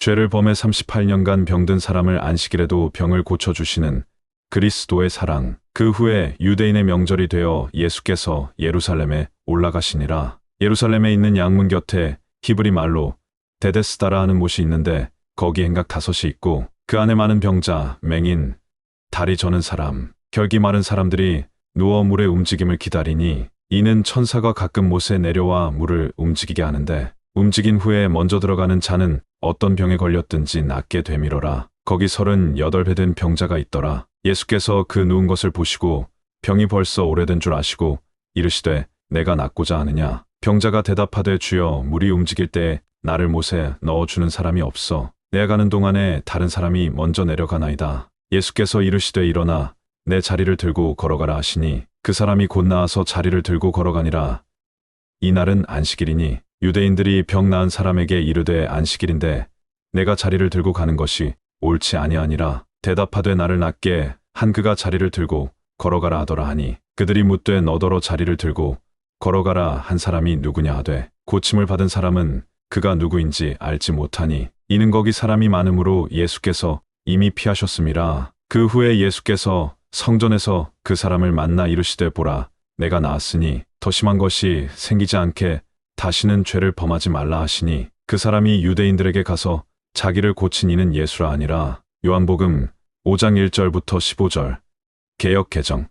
죄를 범해 38년간 병든 사람을 안식일에도 병을 고쳐주시는 그리스도의 사랑. 그 후에 유대인의 명절이 되어 예수께서 예루살렘에 올라가시니라. 예루살렘에 있는 양문 곁에 히브리 말로 데데스다라 하는 못이 있는데 거기 행각 다섯이 있고 그 안에 많은 병자, 맹인, 다리 저는 사람, 결기 마른 사람들이 누워 물의 움직임을 기다리니 이는 천사가 가끔 못에 내려와 물을 움직이게 하는데 움직인 후에 먼저 들어가는 자는 어떤 병에 걸렸든지 낫게 되밀어라. 거기 서른 여덟 배 된 병자가 있더라. 예수께서 그 누운 것을 보시고 병이 벌써 오래된 줄 아시고 이르시되 내가 낫고자 하느냐. 병자가 대답하되 주여 물이 움직일 때 나를 못에 넣어주는 사람이 없어. 내가 가는 동안에 다른 사람이 먼저 내려가나이다. 예수께서 이르시되 일어나 내 자리를 들고 걸어가라 하시니 그 사람이 곧 나와서 자리를 들고 걸어가니라. 이날은 안식일이니 유대인들이 병 나은 사람에게 이르되 안식일인데 내가 자리를 들고 가는 것이 옳지 아니하니라. 대답하되 나를 낫게 한 그가 자리를 들고 걸어가라 하더라 하니 그들이 묻되 너더러 자리를 들고 걸어가라 한 사람이 누구냐 하되 고침을 받은 사람은 그가 누구인지 알지 못하니 이는 거기 사람이 많으므로 예수께서 이미 피하셨음이라. 그 후에 예수께서 성전에서 그 사람을 만나 이르시되 보라 내가 나았으니 더 심한 것이 생기지 않게 다시는 죄를 범하지 말라 하시니 그 사람이 유대인들에게 가서 자기를 고친 이는 예수라 아니라 요한복음 5장 1절부터 15절 개역 개정